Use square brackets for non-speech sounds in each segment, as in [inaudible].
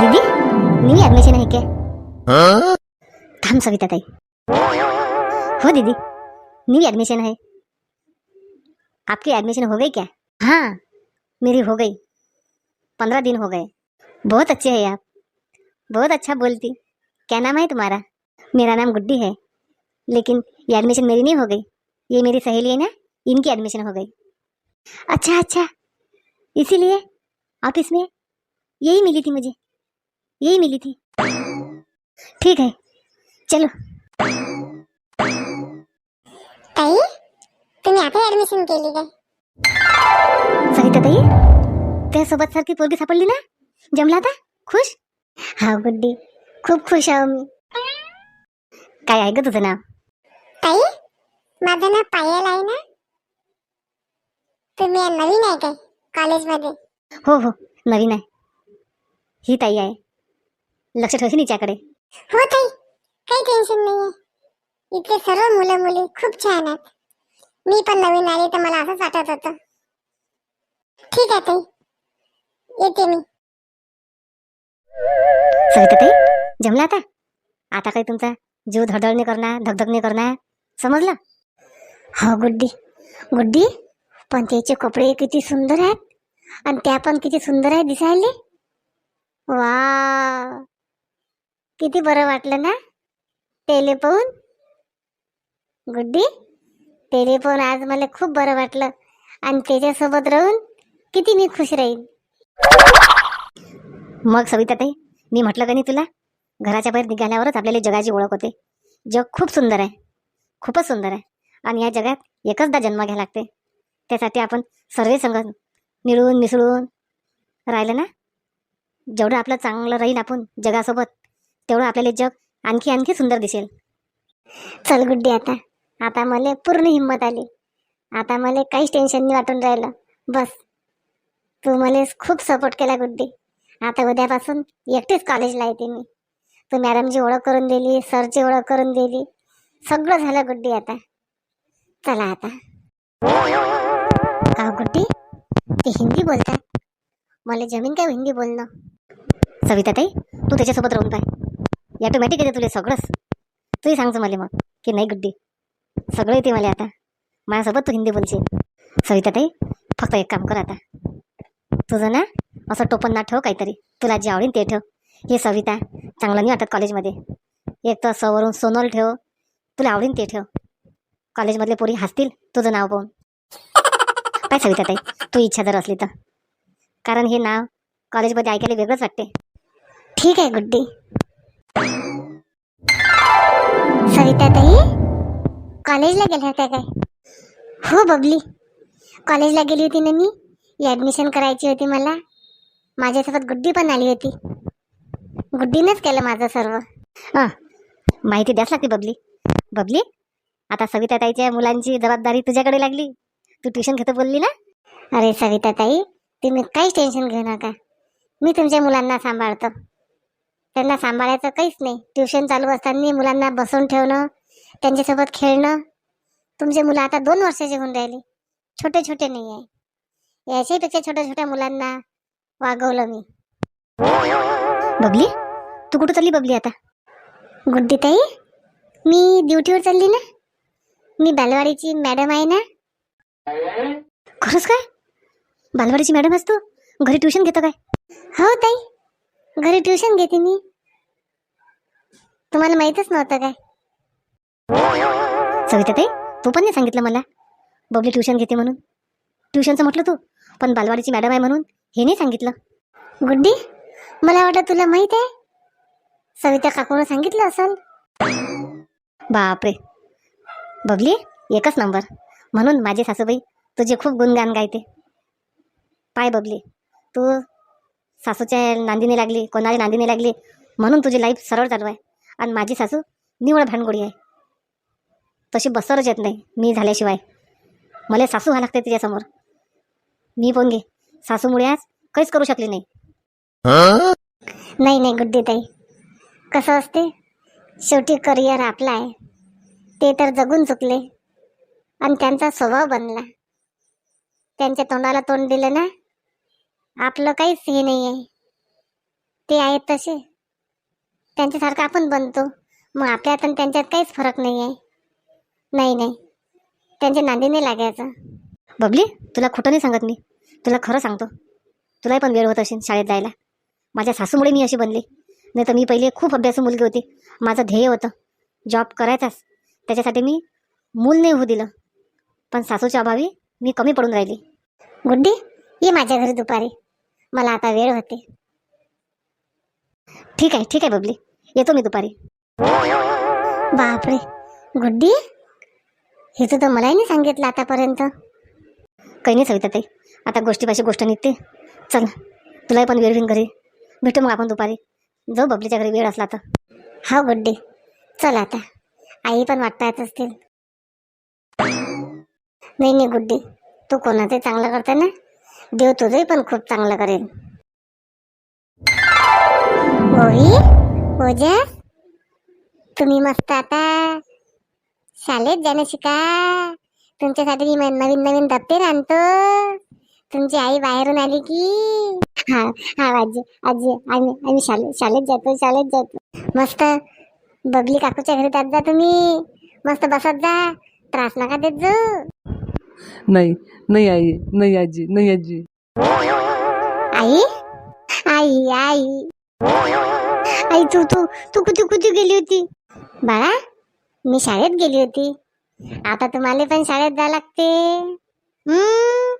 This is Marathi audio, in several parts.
दीदी न्यू ऍडमिशन है क्या थांब सविता ताई हो दीदी न्यू एडमिशन है आपकी एडमिशन हो गई क्या हाँ मेरी हो गई पंद्रह दिन हो गए बहुत अच्छे हैं आप बहुत अच्छा बोलती क्या नाम है तुम्हारा मेरा नाम गुड्डी है लेकिन ये एडमिशन मेरी नहीं हो गई ये मेरी सहेली है ना इनकी एडमिशन हो गई अच्छा अच्छा इसीलिए ऑफ़िस में यही मिली थी मुझे यही मिली थी। ठीक है चलो। ताई तुम्ही आता ऍडमिशन केली काय सविता ताई त्यासोबत सारखी पोरगी सापडली ना? जमला आता खुश? हा गुड्डी खूप खुश आहो मी काय आहे ग तुझं नाव? ताई माझं नाव पायल आहे ना? तुम्ही नवीन आहे काय कॉलेजमध्ये हो हो नवीन आहे. ही ताई आहे. लक्ष ठेवशील हिच्याकडे? हो ताई काही टेन्शन नाही इथले सर्व मुलं मुली खूप छान आहेत. मी पण नवीन आले तर मला असंच वाटत होतं. ठीक आहे ताई येते मी. सविता ताई जमला आता? आता काही तुमचा जीव धडधडणे करणार धगधगणे करणार? समजलं? हो गुड्डी. गुड्डी पण त्याचे कपडे किती सुंदर आहेत. आणि त्या पण किती सुंदर आहे दिसायले. वा! किती बरं वाटलं ना? तेले पाहून गुड्डी तेले पाहून आज मला खूप बरं वाटलं. आणि त्याच्यासोबत राहून किती मी खुश राहील मग सविता ताई मी म्हटलं का नाही तुला? घराच्या बाहेर निघाल्यावरच आपल्याला जगाची ओळख होते. जग खूप सुंदर आहे. खूपच सुंदर आहे. आणि या जगात एकचदा जन्म घ्यायला लागते. त्यासाठी आपण सर्व संघ मिळून मिसळून राहिलं ना? जेवढं आपलं चांगलं राहील आपण जगासोबत. तेवढं आपल्याला जग आणखी आणखी सुंदर दिसेल. चल गुड्डी आता. आता मला पूर्ण हिंमत आली. आता मला काहीच टेन्शन नाही वाटून राहिलं. बस. तू मला खूप सपोर्ट केला गुड्डी. आता उद्यापासून एकटीच कॉलेजला येते मी. तू मॅडमची ओळख करून दिली सरची ओळख करून दिली. सगळं झालं गुड्डी आता. चला आता. का गुड्डी ते हिंदी बोलतात मला जमीन काय हिंदी बोलणं? सविता ताई तू त्याच्यासोबत राहून पाय. ॲटोमॅटिक येते तुला सगळंच? तूही सांगतो मला मग की नाही गुड्डी. सगळं येते मला आता. माझ्यासोबत तू हिंदी बोलशील. सविता ताई फक्त एक काम कर आता. तुझं ना असं टोपण ना ठेव काहीतरी. तुला जे आवडेल ते ठेव. हे सविता चांगलं नाही वाटत कॉलेजमध्ये. एक तर सवरून सोनल ठेव. तुला आवडेल ते ठेव. कॉलेजमधले पोरी हसतील तुझं नाव पाहून. काय सविता ताई तू इच्छा जर असली तर. कारण हे नाव कॉलेजमध्ये ऐकायला वेगळंच वाटते. ठीक आहे गुड्डी. सविता ताई कॉलेजला गेल्या होत्या काय? हो बबली. कॉलेजला गेली होती ना मी. ॲडमिशन करायची होती मला. माझ्यासोबत गुड्डी पण आली होती. गुड्डीनंच केलं माझं सर्व. माहिती द्यास लागते बबली. बबली आता सविता ताईच्या मुलांची जबाबदारी तुझ्याकडे लागली. तू ट्युशन घेतो बोलली ना? अरे सविता ताई तुम्ही काहीच टेन्शन घेऊ नका. मी तुमच्या मुलांना सांभाळतो. त्यांना सांभाळायचं काहीच नाही. ट्युशन चालू असताना मुलांना बसवून ठेवणं त्यांच्यासोबत खेळणं. तुमचे मुलं आता दोन वर्षाचे होऊन राहिले. छोटे छोटे नाही आहे. याच्यापेक्षा छोट्या छोट्या मुलांना वागवलं मी. बबली तू कुठं चालली बबली आता? गुड्डी ताई मी ड्युटीवर चालली ना? मी बालवाडीची मॅडम आहे ना? खरंच काय? बालवाडीची मॅडम असतो घरी ट्युशन घेतो काय? हो ताई. घरी ट्युशन घेते मी. तुम्हाला माहीतच नव्हतं काय? सविता ताई तू पण नाही सांगितलं मला? बबली ट्युशन घेते म्हणून. ट्युशनचं म्हटलं तू पण बालवाडीची मॅडम आहे म्हणून हे नाही सांगितलं. गुड्डी मला वाटतं तुला माहीत आहे. सविता काकूनं सांगितलं असेल. बापरे. बबली एकच नंबर. म्हणून माझी सासूबाई तुझे खूप गुणगान गायते. पाय बबली तू सासूच्या नांदीने लागली कोणाची नांदीने लागली? म्हणून तुझी लाईफ सरळ चालू आहे. आणि माझी सासू निवळ भांडगोडी आहे. तशी बसरच येत नाही मी झाल्याशिवाय. मला सासू व्हा लागते तिच्यासमोर. मी पण घे. सासूमुळे आज काहीच करू शकली नाही. नाही नाही गुड्डी ताई. कसं असते? शेवटी करिअर आपला आहे. ते तर जगून चुकले. आणि त्यांचा स्वभाव बनला. त्यांच्या तोंडाला तोंड दिलं ना? आपलं काहीच हे नाही आहे. ते आहेत तसे. त्यांच्यासारखं आपण बनतो. मग आपल्यात आणि त्यांच्यात काहीच फरक नाही आहे. नाही नाही. त्यांच्या नांदी नाही लागायचं. बबली तुला खोटं नाही सांगत मी. तुला खरं सांगतो. तुलाही पण वेळ होत असेल शाळेत जायला. माझ्या सासूमुळे मी अशी बनली. नाही तर मी पहिले खूप अभ्यासू मुलगी होती. माझं ध्येय होतं. जॉब करायचाच. त्याच्यासाठी मी मूल नाही होऊ दिलं. पण सासूच्या अभावी मी कमी पडून राहिली. गुड्डी ये माझ्या घरी दुपारी. मला आता वेळ होते. ठीक आहे ठीक आहे बबली. येतो मी दुपारी. बापरे. गुड्डी? हे तर मलाही नाही सांगितलं आतापर्यंत. काही नाही सविता ताई. आता गोष्टीपाशी गोष्ट निघते. चल तुलाही पण वेळ होईन घरी. भेटू मग आपण दुपारी. जाऊ बबलीच्या घरी वेळ असला तर. हा गुड्डी. चल आता. आई पण वाटता येत असतील. नाही नाही गुड्डी. तू कोणाचंही चांगलं करते ना? देव तुझंही पण खूप चांगलं करेल. होई ओजा तुम्ही मस्त आता शाळेत जाणं शिका. तुमच्यासाठी मी नवीन नवीन दप्तर आणतो. तुमची आई बाहेरून आली की. हा हा आजी आजी आम्ही आम्ही शाळेत शाळेत जातो शाळेत जातो. मस्त बबली काकूच्या घरी जात जा तुम्ही. मस्त बसत जा. त्रास नका देत जाऊ. नाही नाही आई नाही आजी नाही आजी. आई? आई आई. आई तू तू तू कुठे कुठे गेली होती? बाळा मी शाळेत गेली होती. आता तुम्हाला पण शाळेत जा लागते. हम्म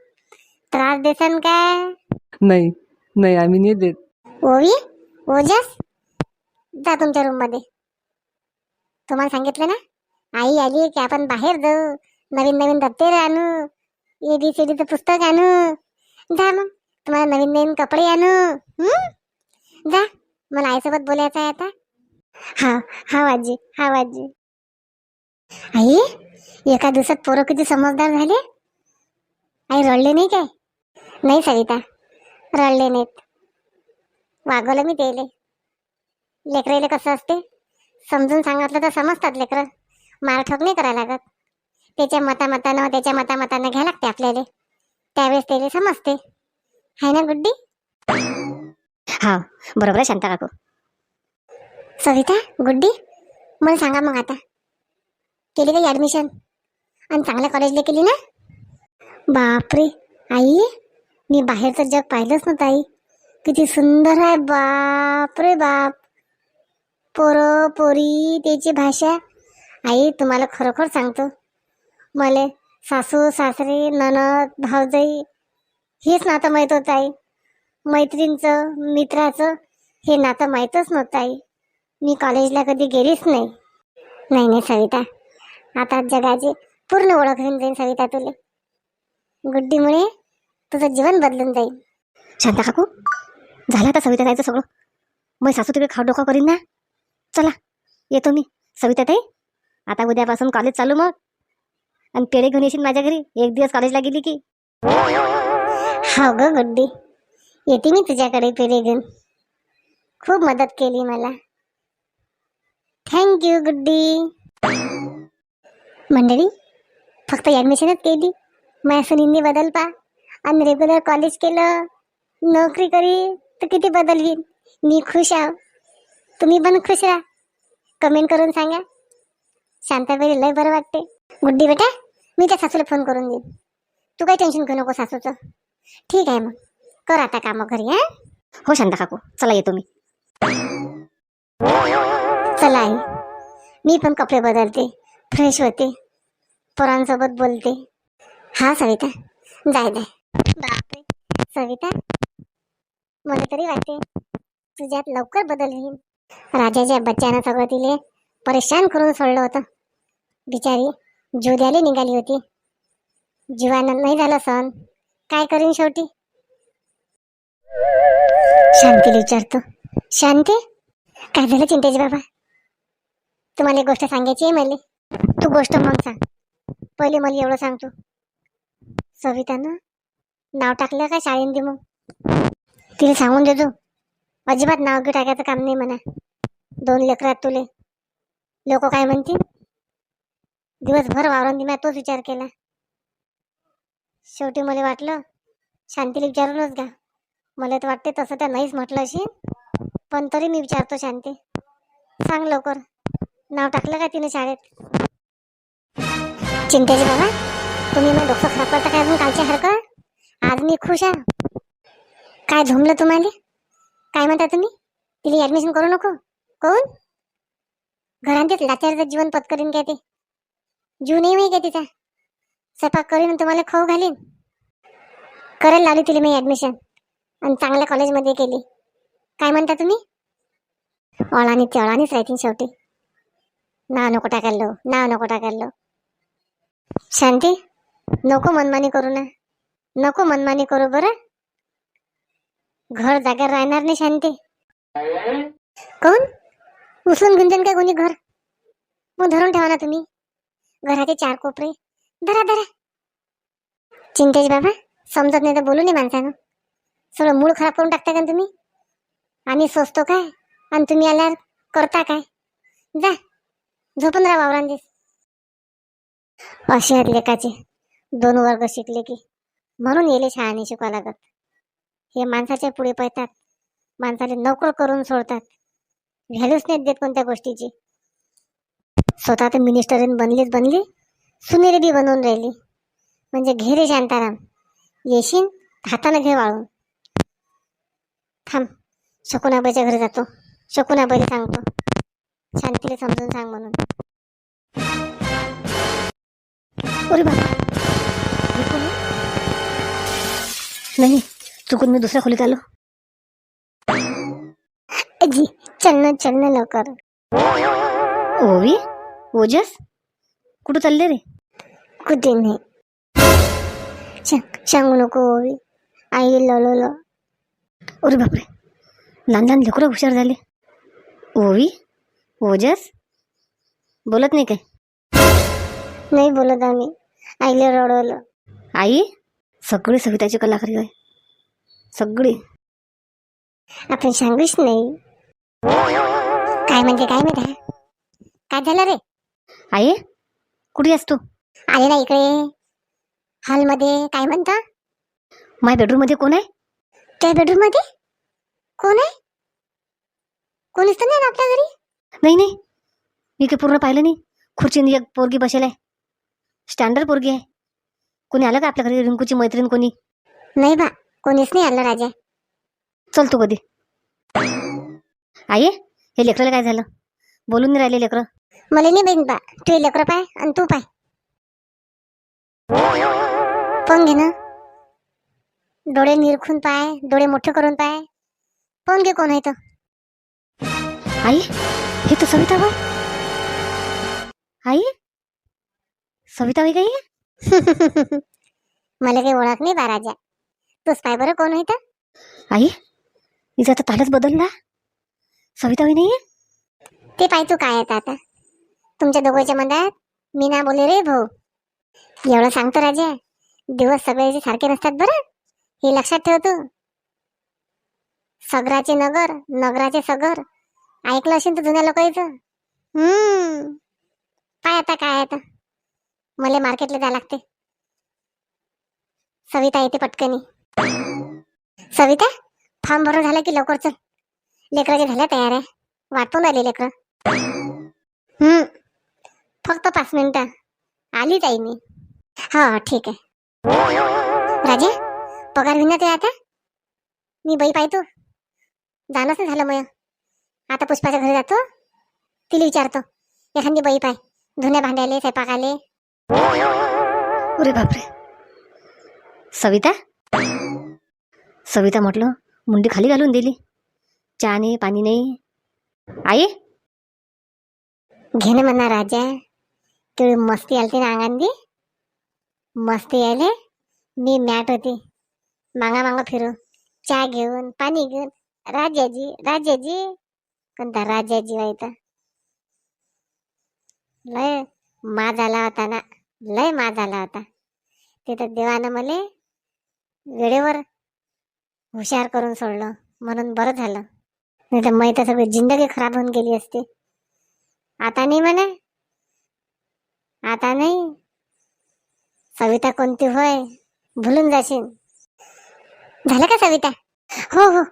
त्रास देसान काय? नाही नाही आम्ही नाही देत. ओवी ओजस जा तुमच्या रूममध्ये. तुम्हाला सांगितलं ना? आई आली की आपण बाहेर जाऊ. नवीन नवीन दप्तर आणू एबीसीडीचं पुस्तक आणू. जा मग तुम्हाला नवीन नवीन कपडे आणू. हं? जा मला आईसोबत बोलायचं आहे आता. हा हा आजी हा आजी. आई एका दिवसात पोरं किती समजदार झाले? आई रडले नाही काय? नाही सविता रडले नाहीत. वागवलं मी त्याले. लेकराले कसं असते? समजून सांगितलं तर समजतात लेकरं. मारठोक नाही करायला लागत. त्याच्या मतामतानं त्याच्या मतामतानं घ्या लागते आपल्याला. त्यावेळेस त्याला समजते. हाय ना गुड्डी? हा बरोबर आहे शांता काकू. सविता गुड्डी? मला सांगा मग आता. केली काही ॲडमिशन आणि चांगल्या कॉलेजला केली ना? बापरे आई. मी बाहेरचं जग पाहिलंच नव्हतं आई. किती सुंदर आहे बापरे बाप. पोरं पोरी त्याची भाषा. आई तुम्हाला खरोखर सांगतो मला सासू सासरे ननद भावजाई हेच नातं माहीत होत आहे मैत्रीणचं मित्राचं हे नातं माहीतच नव्हतं आहे मी कॉलेजला कधी गेलीच नाही. नाही नाही सविता. आता जगाची पूर्ण ओळख होऊन जाईल सविता तुले. गुड्डीमुळे तुझं जीवन बदलून जाईल. शांता काकू झालं आता सविता ताईचं सगळं? मग सासू तिकडे खाऊ डोका करीन ना? चला येतो मी. सविता ताई आता उद्यापासून कॉलेज चालू मग. आणि पेढे घेऊन येशील माझ्या घरी? एक दिवस कॉलेजला गेली की? हो ग गुड्डी. येते मी तुझ्याकडे पेढे घेऊन खूप मदत केली मला. Thank you Guddi. मंडळी फक्त ॲडमिशनच केली. माझ्या सुनींनी बदल पा. आणि रेग्युलर कॉलेज केलं. नोकरी करी तर किती बदल होईल? मी खुश आहो. तुम्ही पण खुश राहा. कमेंट करून सांगा. शांताबाई लय बरं वाटते. गुड्डी बेटा मी त्या सासूला फोन करून देईन. तू काही टेन्शन घेऊ नको सासूचं. ठीक आहे मग. कर आता कामं घरी हा? हो शांता काकू चला येतो मी. चला आई. मी पण कपडे बदलते फ्रेश होते. पोरांसोबत बोलते. हा सविता जाय जाय. बापरे सविता. मला तरी वाटते तुझ्यात लवकर बदल होईल राजाच्या बच्च्यानं सगळं तिले परेशान करून सोडलं होतं. बिचारी जीव द्यायला निघाली होती. जीवानं नाही झालं सण काय करीन शेवटी? शांतीला विचारतो. शांती? काय झालं चिंतेजी बाबा? तुम्हाला एक गोष्ट सांगायची आहे मला. तू गोष्ट मग सांग. पहिले मला एवढं सांगतो सवितानं नाव टाकलं का शाळेंदी मग तिला सांगून देतो अजिबात नाव घेऊ टाकायचं काम नाही म्हणा. दोन लेकरात तुले. लोक काय म्हणतील? दिवसभर वावरून दिम्या तोच विचार केला. शेवटी मला वाटलं शांतीला विचारूनच घ्या. मला तर वाटते तसं त्या नाहीच म्हटलं अशी पण तरी मी विचारतो शांती. सांग लवकर. नाव टाकलं का तिने शाळेत? चिंतेचे बाबा तुम्ही मग डोकं खराब करता काय अजून कालच्या हरकत? आज मी खुश आहे. काय झोमलं तुम्हाला? काय म्हणता तुम्ही? तिला ॲडमिशन करू नको. कोण? घरांतीच लाचारचं जीवन पत्करीन काय ते. जीव नाही माहिती तिचा. स्वयंपाक करीन तुम्हाला खाऊ घालीन. करायला लावली तिला मी ॲडमिशन आणि चांगल्या कॉलेजमध्ये केली काय म्हणता तुम्ही? अळानी ते अळानीच राहतील शेवटी. नाव नको टाकायलो लो, नाव नको टाकायलो शांती नको मनमानी करू ना. नको मनमानी करू बरं. घर जागेवर राहणार नाही शांती. कोण? उचलून गुंजन काय कोणी घर? मग धरून ठेवा ना तुम्ही. घराचे चार कोपरे. धरा धरा. चिंतेश बाबा समजत नाही तर बोलू नये माणसानं. सगळं मूळ खराब करून टाकता का तुम्ही? आम्ही सोचतो काय? आणि तुम्ही आल्यावर करता काय? जा झोपून राहा वावरांनीच असे आहेत लेखाचे दोन वर्ग शिकले की. म्हणून येले शाळाने शिकवा लागत. हे माणसाच्या पुढे पळतात. माणसाला नोकर करून सोडतात. व्हॅल्यूच नाहीत देत कोणत्या गोष्टीची. स्वतः तर मिनिस्टरीन बनलीच बनली. सुनेरी बी बनवून राहिली. म्हणजे घे रे शांताराम. येशील हातानं घे वाळून. थांब शकुनाबाईच्या घरी जातो. शकुनाबाईला सांगतो. शांतीला समजून सांग म्हणून. अरे बाबा. नाही चुकून मी दुसऱ्या खोलीत आलो. जी चन्न चलणं लवकर. ओवी? ओजस कुठं चालले रे कुठे नाही सांगू नको ओवी आई लवलो अरे बापरे लहान लहान लेकरं हुशार झाले ओवी ओजस बोलत नाही काय नाही बोलत आम्ही आईला रडवलं आई सगळी सविताची कलाकारी आहे सगळी आपण सांगूच नाही काय म्हणजे काय माहिती काय झालं रे आई कुठे आहेस तू? आले ना इकडे. हॉलमध्ये काय म्हणता? माझ्या बेडरूममध्ये कोण आहे? त्या बेडरूममध्ये कोण आहे? कोणीच तर नाही ना आपल्या घरी? नाही नाही. मी काही पूर्ण पाहिलं नाही. खुर्चीने एक पोरगी बसेल आहे. स्टँडर्ड पोरगी आहे. कोणी आलं का आपल्या घरी? रिंकूची मैत्रीण कोणी? नाही बा कोणीच नाही आलं राजा. चल तू कधी आई हे लेकराला काय झालं? बोलून नाही राहिले लेकरं. मला नाही बहीण बा तू लेकर पाय आणि तू पाय. पण घे ना. डोळे निरखून पाय डोळे मोठे करून पाय. पण घे कोण आहे तो आई हे तर सविता बाई आई सविता बाई काही? [laughs] मला काही ओळख नाही बा राजा. तूच पाय बरं कोण आहे तर आई हिचा तर तालच बदलला. सविता बाई नाही ते पाय तू काय येत आता? तुमच्या दोघांच्या मनात मी ना बोले रे भाऊ. एवढं सांगतो राजा. दिवस सगळ्याचे सारखे नसतात बरं. हे लक्षात ठेव तू. सगराचे नगर नगराचे सगर. ऐकलं असेल तर जुन्या लोकांचं. हम्म. पाय आता काय आता. मला मार्केटला जायला लागते. सविता येते पटकनी. सविता फॉर्म भरून झालं की लवकर चल लेकराचे झाल्या तयार आहे. वाटून राहिले लेकर. हम्म. फक्त पाच मिनिटं. आलीच आई मी. हा हा, ठीक आहे. राजा पगार होईना ते आता? मी बाई पाहतो. जाणंच नाही झालं मग. आता पुष्पाच्या घरी जातो. तिला विचारतो. एखादी बाई पाय. धुण्या भांड्याले स्वयंपाकाले. अरे बापरे. सविता? सविता म्हटलं मुंडी खाली घालून दिली. चहा नाही पाणी नाही आई? घेणे म्हणा राजा. तेवढी मस्ती आलती ना अंगांदी मस्ती आले मी मॅट होती. मागा मागा फिरू. चहा घेऊन पाणी घेऊन. राजाजी राजाजी. कोणता राजाजी व्हायचा लय मा झाला होता ना. लय मा झाला होता. तिथं देवानं मले वेळेवर हुशार करून सोडलं. म्हणून बरं झालं. नाही तर माहीत सगळी जिंदगी खराब होऊन गेली असते. आता नाही म्हणा? आता नाही. सविता कोणती होय? भुलून जाशील. झालं का सविता? हो हो.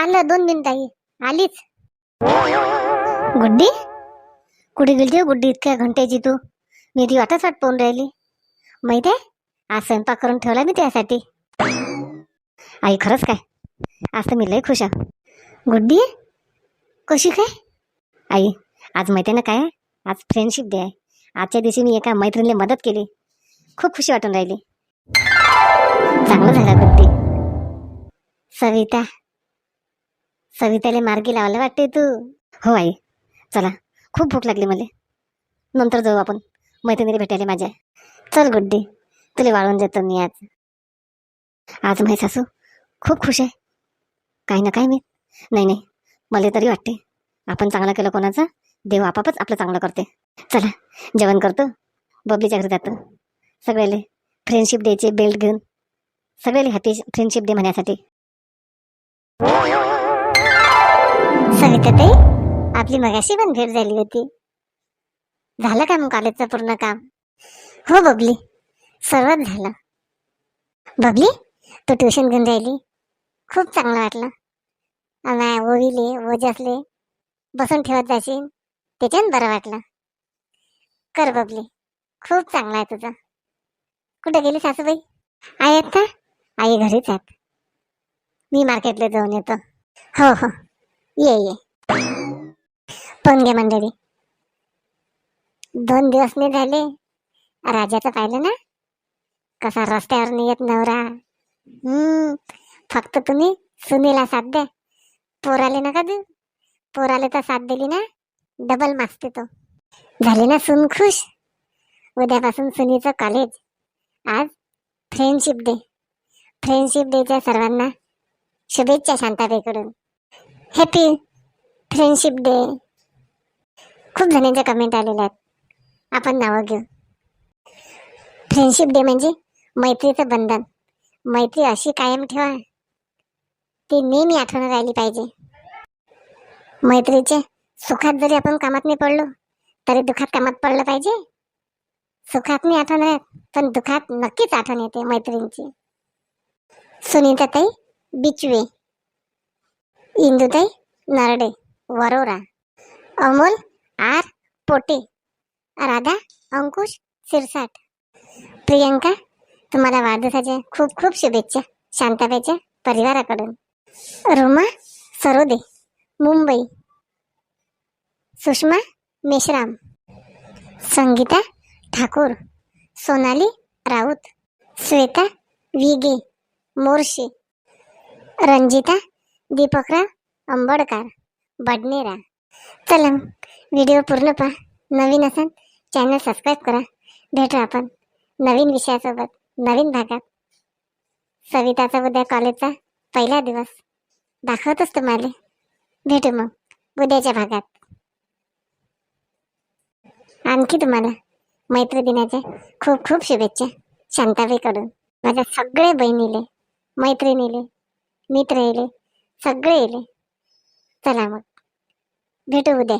आलं दोन मिनिट आई आलीच. गुड्डी? कुठे गेली हो गुड्डी इतक्या घंट्याची तू? मी ती वाटच वाट पाहून राहिली. माहीत आहे? आज स्वयंपाक करून ठेवला मी त्यासाठी. आई खरंच काय? आज तर मी लय खुश आहे. गुड्डी? कशी काय? आई आज माहिती आहे ना काय? आज फ्रेंडशिप डे आहे. आजच्या दिवशी मी एका मैत्रिणीला मदत केली. खूप खुशी वाटून राहिली. चांगलं झालं गुड्डी सविता. सविताला मार्गी लावायला वाटते तू. हो आई. चला. खूप भूक लागली मला. नंतर जाऊ आपण. मैत्रिणीला भेटायला माझ्या. चल गुड्डी. तुला वाळून जातो मी आज. आज माझी सासू खूप खुश आहे. काही ना काही मी. नाही नाही. मला तरी वाटते आपण चांगलं केलं कोणाचं? देव आपापच आपलं चांगलं करते. चला जेवण करतो. बबलीच्या घरी जातो. सगळ्याले फ्रेंडशिप डेचे बेल्ट घेऊन सगळ्याले हॅपी फ्रेंडशिप डे म्हणण्यासाठी. सविताताई आपली मगाशी पण भेट झाली होती. झालं का मग कॉलेजचं पूर्ण काम? हो बबली. सर्वच झालं. बबली तू ट्युशन घेऊन राहिली? खूप चांगलं वाटलं. ओविले ओवीले ओजसले बसून ठेवत जाशील? त्याच्यानं बरं वाटलं. कर बबली खूप चांगलं आहे तुझं. कुठे गेली सासूबाई? आहेत का? आई घरीच आहेत. मी मार्केटला जाऊन येतो. हो हो. ये ये. पण घे मंडळी. दोन दिवस नाही झाले. राजाचं पाहिलं ना? कसा रस्त्यावर येत नवरा. हम्म फक्त तुम्ही सुनीला साथ द्या पोराले नका देऊ. पोराले तर साथ दिली ना? डबल मागते तो. झाले ना सुन खुश? उद्यापासून सुनीचं कॉलेज आज फ्रेंडशिप डे फ्रेंडशिप डेच्या सर्वांना शुभेच्छा शांताबाईकडून. हॅपी फ्रेंडशिप डे खूप जणांच्या कमेंट आलेल्या आहेत. आपण नावं घेऊ. फ्रेंडशिप डे म्हणजे मैत्रीचं बंधन. मैत्री अशी कायम ठेवा. ती नेहमी आठवण राहिली पाहिजे. मैत्रीचे सुखात जरी आपण कामात नाही पडलो तरी दुखात कामात पडलं पाहिजे. सुखात नाही आठवण राहत पण दुखात नक्कीच आठवण येते मैत्रिणीची. सुनीताताई बिचवे. इंदुताई नरडे वरोरा. अमोल आर पोटे. राधा अंकुश सिरसाट प्रियंका तुम्हाला वाढदिवसाच्या खूप खूप शुभेच्छा. शांताबाईच्या परिवाराकडून. रुमा सरोदे मुंबई. सुषमा मेश्राम संगीता ठाकूर सोनाली राऊत श्वेता विगे मोर्शी रंजिता दीपकराव अंबडकर बडनेरा. चला व्हिडिओ पूर्ण पहा. नवीन असाल चॅनल सबस्क्राईब करा. भेटू आपण नवीन विषयासोबत नवीन भागात. सविताचा उद्या कॉलेजचा पहिला दिवस. दाखवतोच तुम्हाला. भेटू मग उद्याच्या भागात. आणखी तुम्हाला मैत्री दिनाचे खूप खूप शुभेच्छा शांताबाईकडून. माझ्या सगळे बहिणीले मैत्रिणीले मित्र येले सगळे येले चला मग. भेटू उद्या.